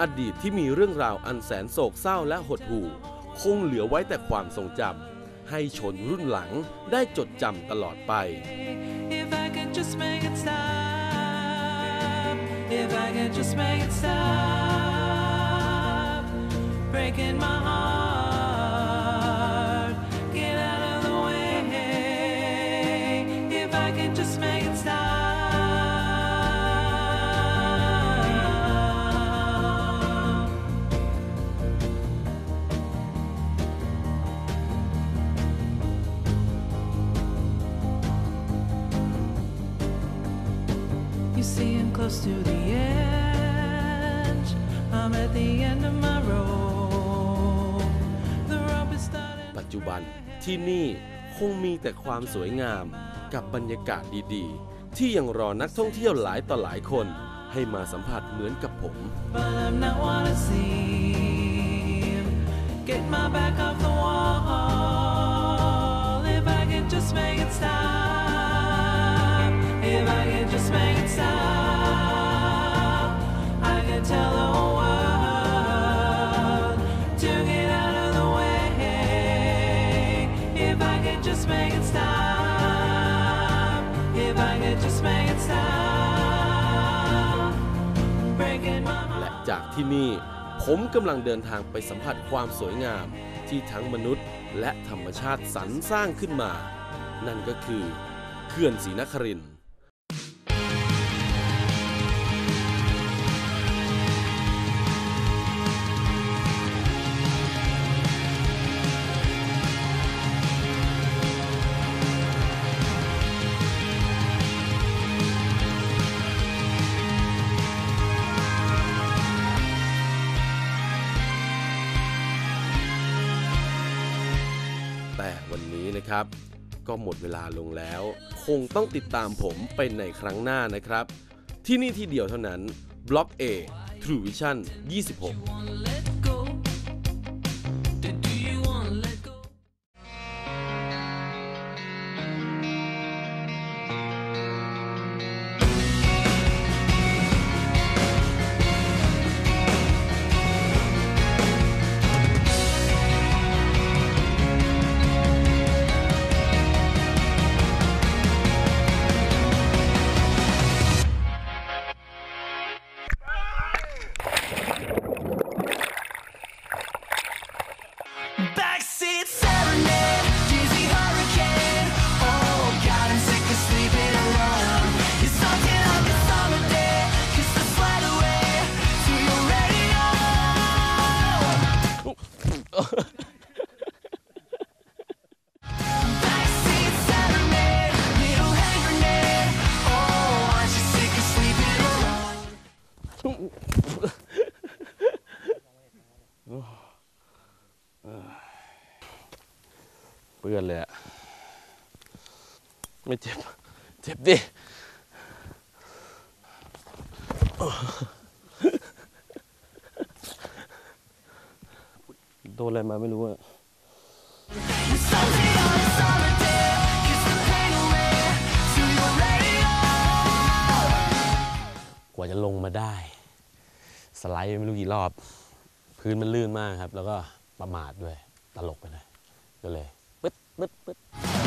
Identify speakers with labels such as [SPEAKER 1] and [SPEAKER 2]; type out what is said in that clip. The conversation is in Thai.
[SPEAKER 1] อดีตที่มีเรื่องราวอันแสนโศกเศร้าและหดหู่ คงเหลือไว้แต่ความทรงจำให้ชนรุ่นหลังได้จดจำตลอดไป
[SPEAKER 2] If I could just make it stop. If I could just make it stop. Breaking my heart. You see, I'm close to the edge. I'm at the end of my rope. The rope is starting.
[SPEAKER 1] ปัจจุบันที่นี่คงมีแต่ความสวยงามกับบรรยากาศดีๆ ที่ยังรอนักท่องเที่ยวหลายต่อหลายคน ให้มาสัมผัสเหมือนกับผม
[SPEAKER 2] But I'm not what I seem. Get my back off the wall. If I could just make it stop. If I could just make it stop. I can tell the whole world to get out of the way. If I could just make it stop. If I
[SPEAKER 1] และจากที่นี่ผมกำลังเดินทางไปสัมผัสความสวยงาม ที่ทั้งมนุษย์และธรรมชาติสรรสร้างขึ้นมา นั่นก็คือเขื่อนศรีนครินทร์ วันนี้นะครับ ก็หมดเวลาลงแล้ว คงต้องติดตามผมไปในครั้งหน้านะครับ ที่นี่ที่เดียวเท่านั้นบล็อก A True Vision 26 เปื้อนเลยอะไม่เจ็บ เจ็บดิโดนอะไรมาไม่รู้อะกว่าจะลงมาได้ สไลด์ไม่รู้กี่รอบ พื้นมันลื่นมากครับ แล้วก็ประมาทด้วยตลกไปเลยก็เลยปึ๊ดปึ๊ดปึ๊ด